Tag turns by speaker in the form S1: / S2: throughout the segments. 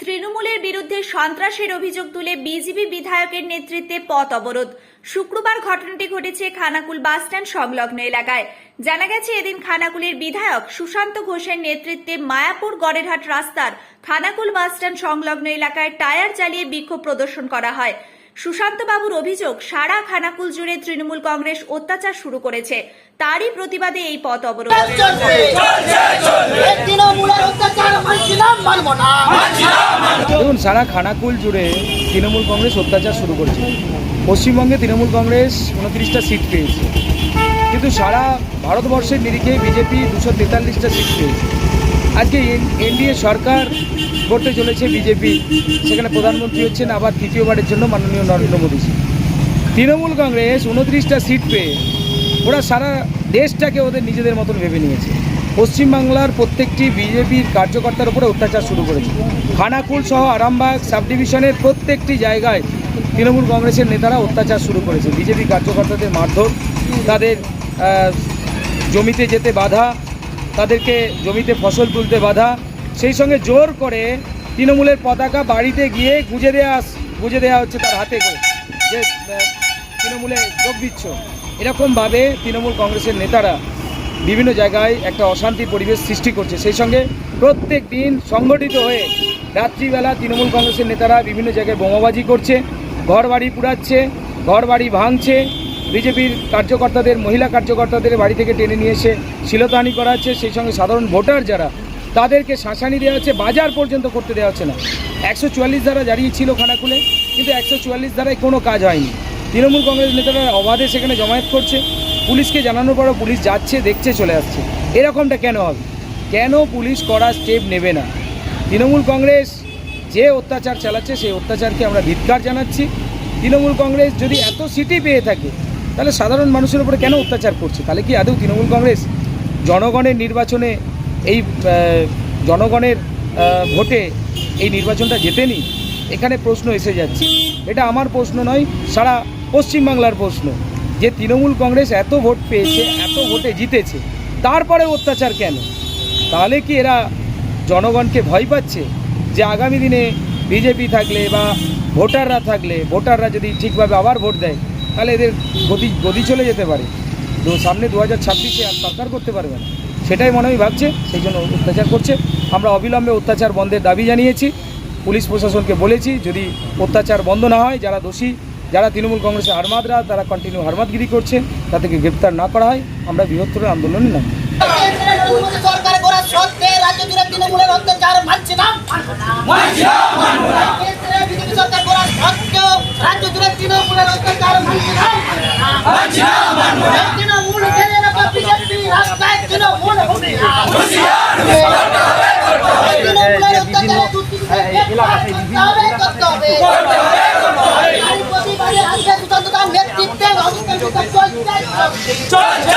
S1: তৃণমূলের বিরুদ্ধে সন্ত্রাসের অভিযোগ তুলে বিজেপি বিধায়কের নেতৃত্বে পথ অবরোধ। শুক্রবার ঘটনাটি ঘটেছে খানাকুল বাসস্ট্যান্ড সংলগ্ন এলাকায়। জানা গেছে, এদিন খানাকুলের বিধায়ক সুশান্ত ঘোষের নেতৃত্বে মায়াপুর গড়েরহাট রাস্তার খানাকুল বাসস্ট্যান্ড সংলগ্ন এলাকায় টায়ার চালিয়ে বিক্ষোভ প্রদর্শন করা হয়। সুশান্ত বাবুর অভিযোগ সারা খানাকুল জুড়ে তৃণমূল কংগ্রেস অত্যাচার শুরু করেছে। তারই প্রতিবাদে এই পথ অবরোধ।
S2: দেখুন সারা খানাকুল জুড়ে তৃণমূল কংগ্রেস অত্যাচার শুরু করেছে। পশ্চিমবঙ্গে তৃণমূল কংগ্রেস উনত্রিশটা সিট পেয়েছে। কিন্তু সারা ভারতবর্ষের নিরিখে বিজেপি দুশো তেতাল্লিশটা সিট পেয়েছে। আজকে এনডিএ সরকার করতে চলেছে বিজেপি। সেখানে প্রধানমন্ত্রী হচ্ছেন, আবার তৃতীয়বারের জন্য মাননীয় নরেন্দ্র মোদীজি তৃণমূল কংগ্রেস উনত্রিশটা সিট পেয়ে ওরা সারা দেশটাকে ওদের নিজেদের মতন ভেবে নিয়েছে। পশ্চিমবাংলার প্রত্যেকটি বিজেপির কার্যকর্তার উপরে অত্যাচার শুরু করেছে। খানাকুল সহ আরামবাগ সাব ডিভিশনের প্রত্যেকটি জায়গায় তৃণমূল কংগ্রেসের নেতারা অত্যাচার শুরু করেছে। বিজেপি কার্যকর্তাদের মারধর, তাদের জমিতে যেতে বাধা তাদেরকে জমিতে ফসল তুলতে বাধা। সেই সঙ্গে জোর করে তৃণমূলের পতাকা বাড়িতে গিয়ে গুঁজে দেওয়া গুঁজে দেওয়া হচ্ছে তার হাতে করে। যে তৃণমূলে যোগ দিচ্ছ। এরকমভাবে তৃণমূল কংগ্রেসের নেতারা বিভিন্ন জায়গায় একটা অশান্তি পরিবেশ সৃষ্টি করছে। সেই সঙ্গে প্রত্যেক দিন সংগঠিত হয়ে রাত্রিবেলা তৃণমূল কংগ্রেসের নেতারা বিভিন্ন জায়গায় বোমাবাজি করছে ঘর বাড়ি পুড়াচ্ছে ঘর বাড়ি ভাঙছে বিজেপির কার্যকর্তাদের, মহিলা কার্যকর্তাদের বাড়ি থেকে টেনে নিয়ে এসে শিলতাহানি করা হচ্ছে। সেই সঙ্গে সাধারণ ভোটার যারা, তাদেরকে শাসানি দেওয়া হচ্ছে। বাজার পর্যন্ত করতে দেওয়া হচ্ছে না। একশো চুয়াল্লিশ ধারা জারিয়ে ছিল খানাকুলে, কিন্তু একশো চুয়াল্লিশ ধারায় কোনো কাজ হয়নি। তৃণমূল কংগ্রেস নেতারা অবাধে সেখানে জমায়েত করছে। পুলিশকে জানানোর পরও পুলিশ যাচ্ছে, দেখছে, চলে আসছে। এরকমটা কেন হবে? কেন পুলিশ করা স্টেপ নেবে না? তৃণমূল কংগ্রেস যে অত্যাচার চালাচ্ছে, সেই অত্যাচারকে আমরা ধিৎকার জানাচ্ছি। তৃণমূল কংগ্রেস যদি এত সিটি পেয়ে থাকে তাহলে সাধারণ মানুষের উপরে কেন অত্যাচার করছে? তাহলে কি আদৌ তৃণমূল কংগ্রেস জনগণের নির্বাচনে এই জনগণের ভোটে এই নির্বাচনটা জেতেনি? এখানে প্রশ্ন এসে যাচ্ছে। এটা আমার প্রশ্ন নয়, সারা পশ্চিমবাংলার প্রশ্ন। যে তৃণমূল কংগ্রেস এত ভোট পেয়েছে, এত ভোটে জিতেছে, তারপরে অত্যাচার কেন? তাহলে কি এরা জনগণকে ভয় পাচ্ছে যে আগামী দিনে বিজেপি থাকলে বা ভোটাররা থাকলে, ভোটাররা যদি ঠিকভাবে আবার ভোট দেয় তাহলে এদের গতি গতি চলে যেতে পারে। তো সামনে দু হাজার ছাব্বিশে আর সরকার করতে পারবে না। সেটাই মনে হয় ভাবছে, সেই জন্য অত্যাচার করছে। আমরা অবিলম্বে অত্যাচার বন্ধের দাবি জানিয়েছি। পুলিশ প্রশাসনকে বলেছি, যদি অত্যাচার বন্ধ না হয়, যারা দোষী, যারা তৃণমূল কংগ্রেসের হারমাদরা, তারা কন্টিনিউ হারমাদগিরি করছে তাদেরকে গ্রেপ্তার না করা হয়? আমরা বৃহত্তর আন্দোলনে
S3: তৃণমূল সরকার করা সত্ত্বে রাজ্য জুড়ে তৃণমূলের অত্যাচার মানব না কেন্দ্রে বিজেপি সরকার করা সত্ত্বেও রাজ্য জুড়ে তৃণমূলের অত্যাচার মানছিলাম মানব না তৃণমূল ঘেরে রাখা বিজেপি রাস্তায় তৃণমূল হুঁশিয়ার তৃণমূলের অত্যাচারে দুর্নীতি করতে হবে নারী প্রতিবাদে আজকে সুতন্ত্রতার নেতৃত্বে অবস্থান চলছে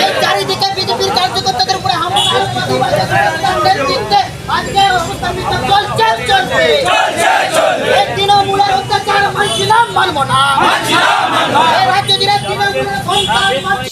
S3: এই চারিদিকে বিজেপির কার্যকর্তাদের উপরে হামলা নেতৃত্বে আজকে চলছে। এই তৃণমূলের অত্যাচার মানছিলাম মানব না এই রাজ্য জুড়ে তৃণমূলের সন্তান মানছি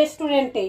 S4: রেস্টুরেন্টে